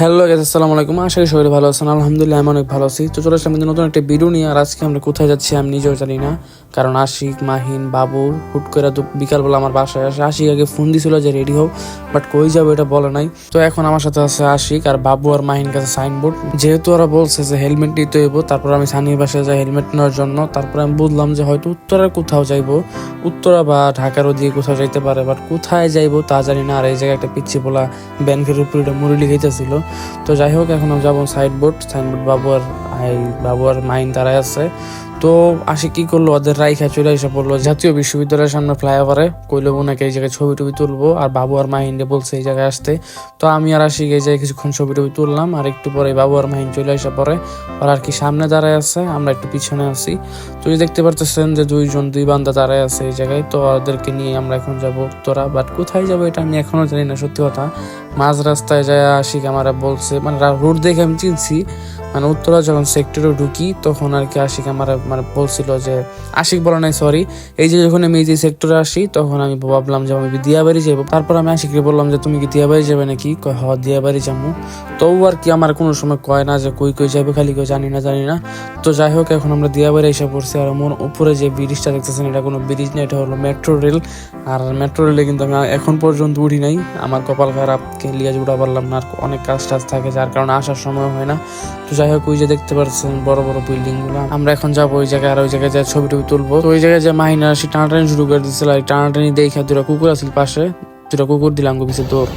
Hello guys আসসালামু আলাইকুম। আশা করি সবাই ভালো আছেন। আলহামদুলিল্লাহ, আমি অনেক ভালো আছি। তো চলে আসলাম নতুন একটা ভিডিও নিয়ে। আর আজকে আমরা কোথায় যাচ্ছি আমি নিজেও জানি না। কারণ আশিক, মাহিন বাবু হুট করে তো বিকালবেলা আমার বাসায় আসে। আশিক আগে ফোন দিছিল যে রেডি হোক বাট কই যাব এটা বলে নাই। তো এখন আমার সাথে আছে আশিক আর বাবু আর মাহিন কাছে সাইনবোর্ড যেহেতু ওরা বলছে যে হেলমেট নিতে হইব, তারপর আমি সানির বাসায় যাই হেলমেট নেওয়ার জন্য। তারপর আমি বুঝলাম যে হয়তো উত্তরার কোথাও যাইবো। উত্তরা বা ঢাকার ওদিকে কোথাও যাইতে পারে বাট কোথায় যাইবো তা জানি না। আর এই জায়গায় একটা পিচ্ছি পোলা ব্যাংকের উপরে মুরলি খাইতেছিল। তো যাই হোক এখন আমি যাব sideboard signboard Babu R Babu are mine তারাই আছে। তো আসে কি করল? ওদের রাইখা চলে এসে পড়ল। জাতীয় বিশ্ববিদ্যালয়ের সামনে ফ্লাইওভারে। কইলো ওনাকে এই জায়গায় ছবি টবি তুলবো। আর বাবু আর মাহিনকে বলছে এই জায়গায় আসতে। তো আমি আর আসি এই জায়গায় কিছুক্ষণ ছবি টবি তুললাম। আর একটু পরে বাবু আর মাহিন চলে এসে পরে আর আর কি সামনে দাঁড়ায় আছে। আমরা একটু পিছনে আছি। তো দেখতে পারতেছেন যে দুইজন, দুই বান্দা দাঁড়ায় আছে এই জায়গায়। তো ওদেরকে নিয়ে আমরা এখন যাব উত্তরা। বাট কোথায় যাব এটা আমি এখনও জানি না, সত্যি কথা। মাঝ রাস্তায় যায় আশিক আমার বলছে। মানে রোড দেখে আমি চিনছি। মানে উত্তরা যখন সেক্টরে ঢুকি, তখন আর কি আশিক আমার মানে বলছিল যে, আশিক বলে নাই সরি এই যে যখন আমি এই যে সেক্টরে আসি, তখন আমি ভাবলাম যে আমি দিয়াবাড়ি যাব তারপর আমি আশিককে বললাম যে, তুমি কি দিয়াবাড়ি যাবে নাকি? হ দিয়াবাড়ি যাব তো আর কি আমার কোনো সময় কয় না যে, কই কই যাবে খালি? কই জানি না জানি না। তো যাই হোক, এখন আমরা দিয়াবাড়ি এসে পড়ছি আর আমার উপরে যে ব্রিজটা দেখতেছেন, এটা কোনো ব্রিজ না, এটা হলো মেট্রো রেল আর মেট্রো রেলে কিন্তু আমি এখন পর্যন্ত উঠি নাই। আমার কপাল খারাপ লিয়াজ উঠা পারলাম না, আর অনেক কাজ টাজ থাকে, যার কারণে আসার সময় হয় না। তো যাই হোক ওই যে দেখতে পাচ্ছেন বড় বড় বিল্ডিংগুলা আমরা এখন যাব ওই জায়গায়, আর ওই জায়গায় যা ছবি টবি তুলবো। তো ওই জায়গায় যে মাহিনা আসি টানাটানি শুরু করে দিচ্ছিল আর টানাটানি দেখে দুটা কুকুর আছিল পাশে। দুটা কুকুর দিলাম গো পিছে দৌড়।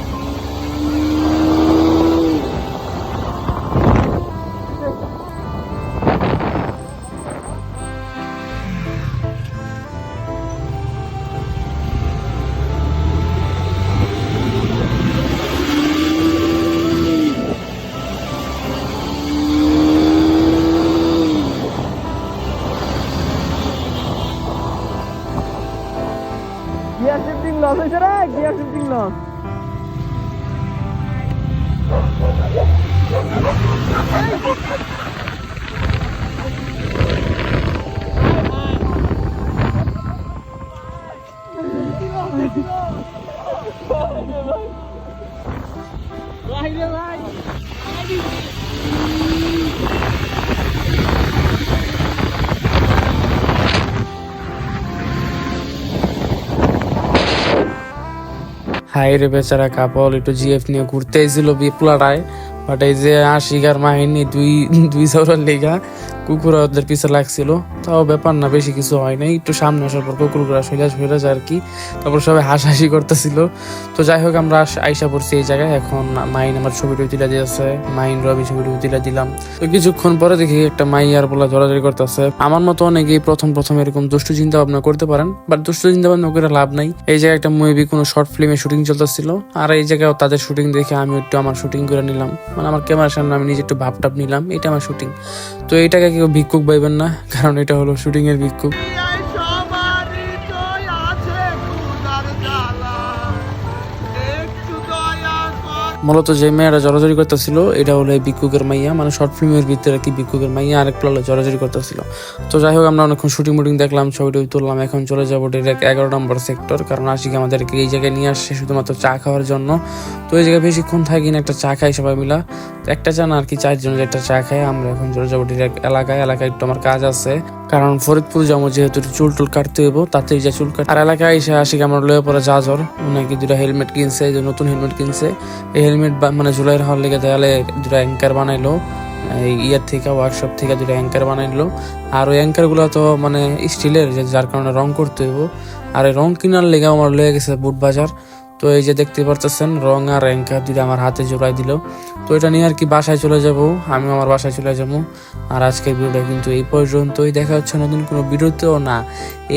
গিয়ার শিফটিং লস হয়েছে রে গিয়ার শিফটিং লস হাই রে বেচারা কাপল, একটু জিএফ নিয়ে ঘুরতে এসেছিল বিপ্লাটায় বাট এই যে আশিকার মাহিনী, দুই দুই সৌরার লেগা কুকুর ওদের পিছে লাগছিল। তাও ব্যাপার না, বেশি কিছু হয় নাই। একটু সামনে আসার পর কুকুরগুলো সইলা সইলা যায় আর কি। তারপর সবাই হাসাহাসি করতেছিল। তো যাই হোক, আমরা আইসা পড়ছি এই জায়গায়। এখন মাইন আমার ছবি টবি তুলে দিয়েছে। মাইন রবি ছবি টবি তুলে দিলাম। তো কিছুক্ষণ পরে দেখি একটা মাই আর বলা জড়াজড়ি করতেছে। আমার মতো অনেকেই প্রথম প্রথম এরকম দুষ্টু চিন্তা ভাবনা করতে পারেন, বাট দুষ্টু চিন্তা ভাবনা করে লাভ নাই। এই জায়গায় একটা মুভি কোনো শর্ট ফিল্মে শুটিং চলতেছিল। আর এই জায়গায় তাদের শুটিং দেখে আমি একটু আমার শুটিং করে নিলাম। মানে আমার ক্যামেরার সামনে আমি নিজে একটু ভাবটাপ নিলাম, এটা আমার শুটিং তো এটাকে কেউ ভিক্ষুক পাইবেন না কারণ এটা হলো শুটিংয়ের ভিক্ষুক। মূলত যে মেয়েরা জড়াজড়ি করতেছিল, এটা হলো বিক্ষুকের মাইয়া। মানে শর্ট ফিল্মের ভিতরে কি ভিক্ষুকের মাইয়া, আরেক হলো জড়াজড়ি করতেছিল। তো যাই হোক, আমরা অনেকক্ষণ শুটিং মুটিং দেখলাম ছবি টবি তুললাম, এখন চলে যাব ডিরেক্ট এগারো নম্বর সেক্টর কারণ আশিক আমাদেরকে এই জায়গায় নিয়ে আসছে শুধুমাত্র চা খাওয়ার জন্য। তো এই জায়গায় বেশিক্ষণ থাকি না, একটা চা খাই সবাই মিলা। একটা চা না আর কি, চারজন একটা চা খাই আমরা এখন চলে যাব ডিরেক্ট এলাকায়। এলাকায় একটু আমার কাজ আছে। কারণ ফরিদপুর যাব যেহেতু চুল টুল কাটতে হইব, তাতেই যা চুল কাট আর এলাকায় এসে আশিক আমার লয়ে পরে যাজর উনাকে দুটা হেলমেট কিনছে, এই যে নতুন হেলমেট কিনছে। এই হেলমেট মানে জুলাই হওয়ার লেগে দেয়ালে দুটা অ্যাঙ্কার বানাইলো। এই ইয়ার থেকে ওয়ার্কশপ থেকে দুটো অ্যাঙ্কার বানাইলো। আর ওই অ্যাঙ্কারগুলো তো মানে স্টিলের যার কারণে রং করতে হইব। আর এই রং কেনার লেগে আমার লয়ে গেছে বুট বাজার। তো এই যে দেখতে পারতেছেন রং আর অ্যাঙ্কার দুটো আমার হাতে জোড়াই দিল। তো এটা নিয়ে আর কি বাসায় চলে যাব আমি আমার বাসায় চলে যাব। আর আজকের ভিডিওটা কিন্তু এই পর্যন্তই, দেখা হচ্ছে নতুন কোনো ভিডিওতেও না।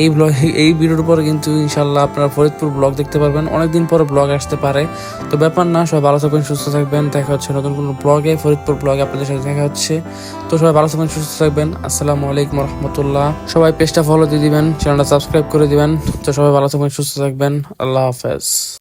এই ব্লগ এই ভিডিওর পরে কিন্তু ইনশাল্লাহ আপনারা ফরিদপুর ব্লগ দেখতে পারবেন। অনেকদিন পরে ব্লগ আসতে পারে। তো ব্যাপার না, সবাই ভালো থাকবেন, সুস্থ থাকবেন। দেখা হচ্ছে নতুন কোনো ব্লগে ফরিদপুর ব্লগে আপনাদের সাথে দেখা হচ্ছে। তো সবাই ভালো থাকবেন, সুস্থ থাকবেন। আসসালামু আলাইকুম রহমতুল্লাহ। সবাই পেজটা ফলো দিয়ে দিবেন চ্যানেলটা সাবস্ক্রাইব করে দিবেন। তো সবাই ভালো থাকবেন, সুস্থ থাকবেন। আল্লাহ হাফেজ।